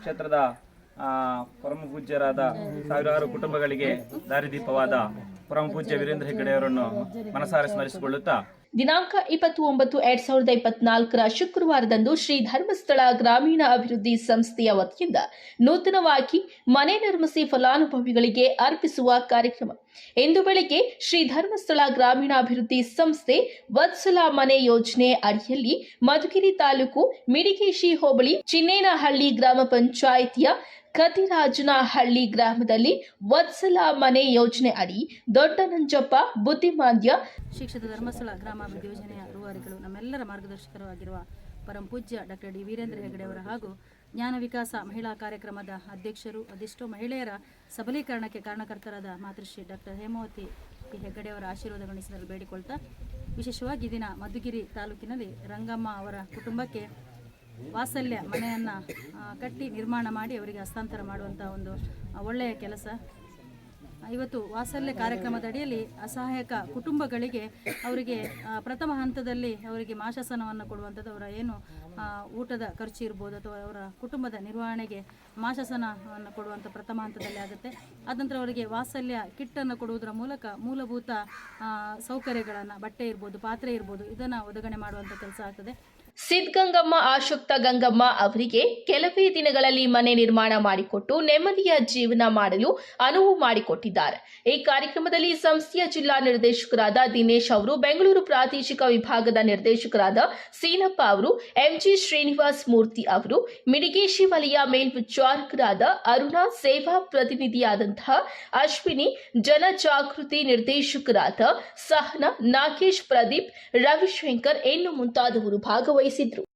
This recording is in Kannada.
ಕ್ಷೇತ್ರದ ಪರಮ ಪೂಜ್ಯರಾದ ಸಾವಿರಾರು ಕುಟುಂಬಗಳಿಗೆ ದಾರಿದೀಪವಾದ ಪೂಜ್ಯ ವೀರೇಂದ್ರ ಹೆಗ್ಗಡೆಯವರನ್ನು ಮನಸಾರೆ ಸ್ಮರಿಸಿಕೊಳ್ಳುತ್ತಾ. ದಿನಾಂಕ ಇಪ್ಪತ್ತು ಒಂಬತ್ತು ಎರಡ್ ಸಾವಿರದ ಇಪ್ಪತ್ನಾಲ್ಕರ ಶುಕ್ರವಾರದಂದು ಶ್ರೀ ಧರ್ಮಸ್ಥಳ ಗ್ರಾಮೀಣ ಅಭಿವೃದ್ಧಿ ಸಂಸ್ಥೆಯ ವತಿಯಿಂದ ನೂತನವಾಗಿ ಮನೆ ನಿರ್ಮಿಸಿ ಫಲಾನುಭವಿಗಳಿಗೆ ಅರ್ಪಿಸುವ ಕಾರ್ಯಕ್ರಮ. ಇಂದು ಬೆಳಿಗ್ಗೆ ಶ್ರೀ ಧರ್ಮಸ್ಥಳ ಗ್ರಾಮೀಣಾಭಿವೃದ್ಧಿ ಸಂಸ್ಥೆ ವತ್ಸಲ ಮನೆ ಯೋಜನೆ ಅಡಿಯಲ್ಲಿ ಮಧುಗಿರಿ ತಾಲೂಕು ಮಿಡಿಗೇಶಿ ಹೋಬಳಿ ಚಿನ್ನೇನಹಳ್ಳಿ ಗ್ರಾಮ ಪಂಚಾಯಿತಿಯ ಕತಿರಾಜನಹಳ್ಳಿ ಗ್ರಾಮದಲ್ಲಿ ವತ್ಸಲ ಮನೆ ಯೋಜನೆ ಅಡಿ ದೊಡ್ಡ ನಂಜಪ್ಪ ಬುದ್ಧಿಮಾಂದ್ಯ ಶಿಕ್ಷಿತ ಧರ್ಮಸ್ಥಳ ಗ್ರಾಮಾಭಿವೃದ್ಧಿ ಯೋಜನೆಯ ರೂವಾರಿಗಳು ನಮ್ಮೆಲ್ಲರ ಮಾರ್ಗದರ್ಶಕರು ಆಗಿರುವ ಪರಂ ಪೂಜ್ಯ ಡಾಕ್ಟರ್ ಡಿ ವೀರೇಂದ್ರ ಹೆಗಡೆಯವರ ಹಾಗೂ ಜ್ಞಾನ ವಿಕಾಸ ಮಹಿಳಾ ಕಾರ್ಯಕ್ರಮದ ಅಧ್ಯಕ್ಷರು, ಅದೆಷ್ಟೋ ಮಹಿಳೆಯರ ಸಬಲೀಕರಣಕ್ಕೆ ಕಾರಣಕರ್ತರಾದ ಮಾತೃಶ್ರೀ ಡಾಕ್ಟರ್ ಹೇಮಾವತಿ ಪಿ ಹೆಗ್ಗಡೆಯವರ ಆಶೀರ್ವಾದ ಗಣಿಸಿದರು ಬೇಡಿಕೊಳ್ತಾ, ವಿಶೇಷವಾಗಿ ದಿನ ಮಧುಗಿರಿ ತಾಲೂಕಿನಲ್ಲಿ ರಂಗಮ್ಮ ಅವರ ಕುಟುಂಬಕ್ಕೆ ವಾತ್ಸಲ್ಯ ಮನೆಯನ್ನು ಕಟ್ಟಿ ನಿರ್ಮಾಣ ಮಾಡಿ ಅವರಿಗೆ ಹಸ್ತಾಂತರ ಮಾಡುವಂಥ ಒಂದು ಒಳ್ಳೆಯ ಕೆಲಸ. ಇವತ್ತು ವಾತ್ಸಲ್ಯ ಕಾರ್ಯಕ್ರಮದ ಅಡಿಯಲ್ಲಿ ಅಸಹಾಯಕ ಕುಟುಂಬಗಳಿಗೆ ಅವರಿಗೆ ಪ್ರಥಮ ಹಂತದಲ್ಲಿ ಅವರಿಗೆ ಮಾಶಾಸನವನ್ನು ಕೊಡುವಂಥದ್ದು, ಅವರ ಏನು ಊಟದ ಖರ್ಚು ಇರ್ಬೋದು ಅಥವಾ ಅವರ ಕುಟುಂಬದ ನಿರ್ವಹಣೆಗೆ ಮಾಶಾಸನವನ್ನು ಕೊಡುವಂಥ ಪ್ರಥಮ ಹಂತದಲ್ಲಿ ಆಗುತ್ತೆ. ಅದ ನಂತರ ಅವರಿಗೆ ವಾತ್ಸಲ್ಯ ಕಿಟ್ಟನ್ನು ಕೊಡುವುದರ ಮೂಲಕ ಮೂಲಭೂತ ಸೌಕರ್ಯಗಳನ್ನು, ಬಟ್ಟೆ ಇರ್ಬೋದು, ಪಾತ್ರೆ ಇರ್ಬೋದು, ಇದನ್ನು ಒದಗಣೆ ಮಾಡುವಂಥ ಕೆಲಸ ಆಗ್ತದೆ. ಸಿದ್ಧಗಂಗಮ್ಮ ಆಶುಕ್ತ ಗಂಗಮ್ಮ ಅವರಿಗೆ ಕೆಲವೇ ದಿನಗಳಲ್ಲಿ ಮನೆ ನಿರ್ಮಾಣ ಮಾಡಿಕೊಟ್ಟು ನೆಮ್ಮದಿಯ ಜೀವನ ಮಾಡಲು ಅನುವು ಮಾಡಿಕೊಟ್ಟಿದ್ದಾರೆ. ಈ ಕಾರ್ಯಕ್ರಮದಲ್ಲಿ ಸಂಸ್ಥೆಯ ಜಿಲ್ಲಾ ನಿರ್ದೇಶಕರಾದ ದಿನೇಶ್ ಅವರು, ಬೆಂಗಳೂರು ಪ್ರಾದೇಶಿಕ ವಿಭಾಗದ ನಿರ್ದೇಶಕರಾದ ಸೀನಪ್ಪ ಅವರು, ಎಂಜಿ ಶ್ರೀನಿವಾಸ್ ಮೂರ್ತಿ ಅವರು ಮಿಡಿಗೇಶಿ ವಲಯ ಮೇಲ್ವಿಚಾರಕರಾದ ಅರುಣಾ ಸೇವಾ ಪ್ರತಿನಿಧಿಯಾದಂತಹ ಅಶ್ವಿನಿ ಜನಜಾಗೃತಿ ನಿರ್ದೇಶಕರಾದ ಸಹನಾ, ನಾಗೇಶ್ ಪ್ರದೀಪ್, ರವಿಶಂಕರ್, ಇನ್ನು ಮುಂತಾದವರು see through.